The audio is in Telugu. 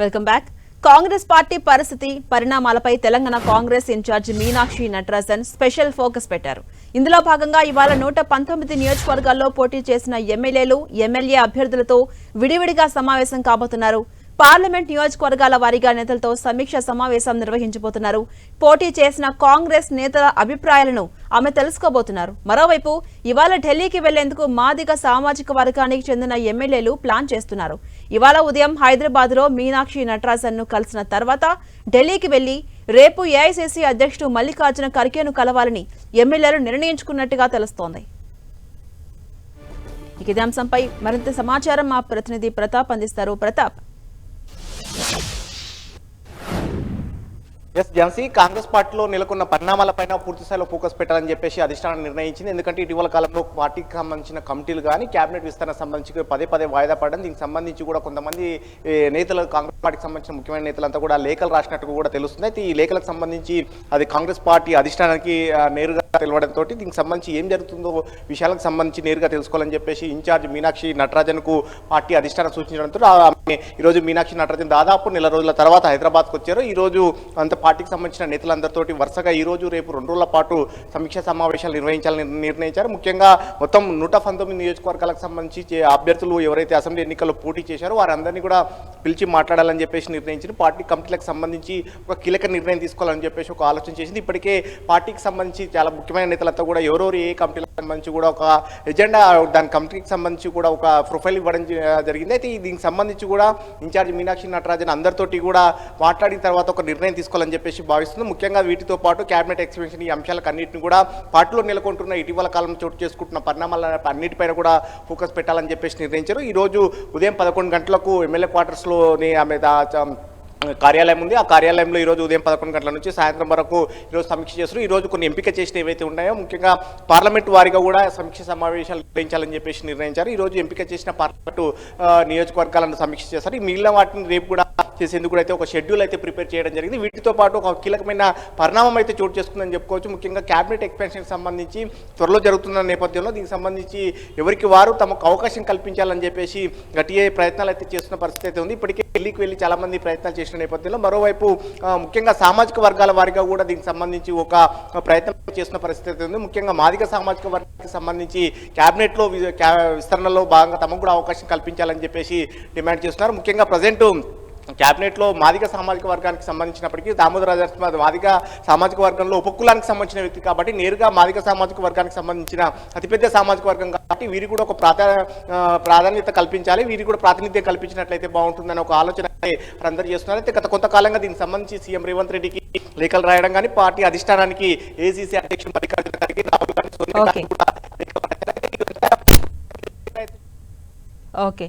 Welcome back. కాంగ్రెస్ పార్టీ పరిస్థితి పరిణామాలపై Telangana Congress in-charge Meenakshi Natarajan special focus పెట్టారు. ఇందులో భాగంగా ఇవాళ నూట పంతొమ్మిది నియోజకవర్గాల్లో పోటీ చేసిన ఎమ్మెల్యేలు ఎమ్మెల్యే అభ్యర్థులతో విడివిడిగా సమావేశం కాబోతున్నారు. పార్లమెంట్ నియోజకవర్గాల వారీగా నేతలతో సమీక్ష సమావేశం నిర్వహించబోతున్నారు. పోటీ చేసిన కాంగ్రెస్ నేతల అభిప్రాయాలను ఆమె తెలుసుకోబోతున్నారు. మరోవైపు ఇవాళ ఢిల్లీకి వెళ్ళేందుకు మాదిగ సామాజిక వర్గానికి చెందిన ఎమ్మెల్యేలు ప్లాన్ చేస్తున్నారు. ఇవాళ ఉదయం హైదరాబాద్లో మీనాక్షి నటరాజన్ను కలిసిన తర్వాత ఢిల్లీకి వెళ్ళి రేపు ఏఐసిసి అధ్యక్షుడు మల్లికార్జున ఖర్గేను కలవాలని ఎమ్మెల్యేలు నిర్ణయించుకున్నట్టుగా తెలుస్తోంది. ఇక ఇదే అంశంపై మరింత సమాచారం మా ప్రతినిధి ప్రతాప్ అందిస్తారు. ప్రతాప్ ఎస్ ఝాన్సీ కాంగ్రెస్ పార్టీలో నెలకొన్న పరిణామాలపైన పూర్తిస్థాయిలో ఫోకస్ పెట్టాలని చెప్పేసి అధిష్టానం నిర్ణయించింది. ఎందుకంటే ఇటీవల కాలంలో పార్టీకి సంబంధించిన కమిటీలు కానీ కేబినెట్ విస్తరణ సంబంధించి పదే పదే వాయిదా పడడం దీనికి సంబంధించి కూడా కొంతమంది నేతలు కాంగ్రెస్ పార్టీకి సంబంధించిన ముఖ్యమైన నేతలంతా కూడా లేఖలు రాసినట్టు కూడా తెలుస్తుంది అయితే ఈ లేఖలకు సంబంధించి అది కాంగ్రెస్ పార్టీ అధిష్టానానికి నేరుగా తెలవడంతో దీనికి సంబంధించి ఏం జరుగుతుందో విషయాలకు సంబంధించి నేరుగా తెలుసుకోవాలని చెప్పేసి ఇన్ఛార్జ్ మీనాక్షి నటరాజన్కు పార్టీ అధిష్టానం సూచించడంతో ఈరోజు మీనాక్షి నటరాజన్ దాదాపు నెల రోజుల తర్వాత హైదరాబాద్కు వచ్చారు. ఈ రోజు అంత పార్టీకి సంబంధించిన నేతలందరితోటి వరుసగా ఈ రోజు రేపు రెండు రోజుల పాటు సమీక్ష సమావేశాలు నిర్వహించాలని నిర్ణయించారు. ముఖ్యంగా మొత్తం నూట పంతొమ్మిది నియోజకవర్గాలకు సంబంధించి అభ్యర్థులు ఎవరైతే అసెంబ్లీ ఎన్నికల్లో పోటీ చేశారో వారందరినీ కూడా పిలిచి మాట్లాడాలని చెప్పేసి నిర్ణయించారు. పార్టీ కమిటీలకు సంబంధించి ఒక కీలక నిర్ణయం తీసుకోవాలని చెప్పేసి ఒక ఆలోచన చేసింది. ఇప్పటికే పార్టీకి సంబంధించి చాలా ముఖ్యమైన నేతలతో కూడా ఎవరెవరు ఏ కమిటీలకు సంబంధించి కూడా ఒక ఎజెండా దాని కమిటీకి సంబంధించి కూడా ఒక ప్రొఫైల్ ఇవ్వడం జరిగింది. అయితే దీనికి సంబంధించి కూడా ఇన్ఛార్జ్ మీనాక్షి నటరాజన్ అందరితోటి కూడా మాట్లాడిన తర్వాత ఒక నిర్ణయం తీసుకోవాలని చెప్పేసి భావిస్తుంది ముఖ్యంగా వీటితో పాటు కేబినెట్ ఎక్స్పెన్షన్ ఈ అంశాలకు అన్నింటిని కూడా పార్టీలో నెలకొంటున్న ఇటీవల కాలం చోటు చేసుకుంటున్న పరిణామాల అన్నిటిపైన కూడా ఫోకస్ పెట్టాలని చెప్పేసి నిర్ణయించారు. ఈరోజు ఉదయం పదకొండు గంటలకు ఎమ్మెల్యే క్వార్టర్స్లోని ఆమె దా- కార్యాలయం ఉంది. ఆ కార్యాలయంలో ఈ రోజు ఉదయం పదకొండు గంటల నుంచి సాయంత్రం వరకు ఈరోజు సమీక్ష చేస్తారు. ఈరోజు కొన్ని ఎంపిక చేసిన ఏవైతే ఉన్నాయో ముఖ్యంగా పార్లమెంట్ వారిగా కూడా సమీక్ష సమావేశాలు నిర్వహించాలని చెప్పేసి నిర్ణయించారు. ఈరోజు ఎంపిక చేసిన పార్లమెంటు నియోజకవర్గాలను సమీక్ష చేస్తారు. ఈ మిగిలిన వాటిని రేపు కూడా చేసేందుకు కూడా అయితే ఒక షెడ్యూల్ అయితే ప్రిపేర్ చేయడం జరిగింది. వీటితో పాటు ఒక కీలకమైన పరిణామం అయితే చోటు చేసుకుందని చెప్పుకోవచ్చు. ముఖ్యంగా క్యాబినెట్ ఎక్స్పెన్షన్ సంబంధించి త్వరలో జరుగుతున్న నేపథ్యంలో దీనికి సంబంధించి ఎవరికి వారు తమకు అవకాశం కల్పించాలని చెప్పేసి గట్టిగా ప్రయత్నాలు అయితే చేస్తున్న పరిస్థితి అయితే ఉంది. ఇప్పటికే ఢిల్లీకి వెళ్ళి చాలామంది ప్రయత్నాలు చేసిన నేపథ్యంలో మరోవైపు ముఖ్యంగా సామాజిక వర్గాల వారిగా కూడా దీనికి సంబంధించి ఒక ప్రయత్నం చేస్తున్న పరిస్థితి అయితే ఉంది. ముఖ్యంగా మాదిక సామాజిక వర్గానికి సంబంధించి క్యాబినెట్లో వి- క్యా- విస్తరణలో భాగంగా తమకు కూడా అవకాశం కల్పించాలని చెప్పేసి డిమాండ్ చేస్తున్నారు. ముఖ్యంగా ప్రజెంట్ క్యాబినెట్లో మాదిగ సామాజిక వర్గానికి సంబంధించినప్పటికీ దామోదర రాజస్వామి మాదిగ సామాజిక వర్గంలో ఉపకులానికి సంబంధించిన వ్యక్తి కాబట్టి నేరుగా మాదిగ సామాజిక వర్గానికి సంబంధించిన అతిపెద్ద సామాజిక వర్గం కాబట్టి వీరికి కూడా ఒక ప్రాధాన్యత కల్పించాలి వీరికి కూడా ప్రాతినిధ్యం కల్పించినట్లయితే బాగుంటుందని ఒక ఆలోచన వారందరూ చేస్తున్నారు అయితే గత కొంతకాలంగా దీనికి సంబంధించి సీఎం రేవంత్ రెడ్డికి లేఖలు రాయడం కానీ పార్టీ అధిష్టానానికి ఏసీసీ అధ్యక్షుడు మల్లికార్జున ఖర్గే రాహుల్ గాంధీ. కూడా. ఓకే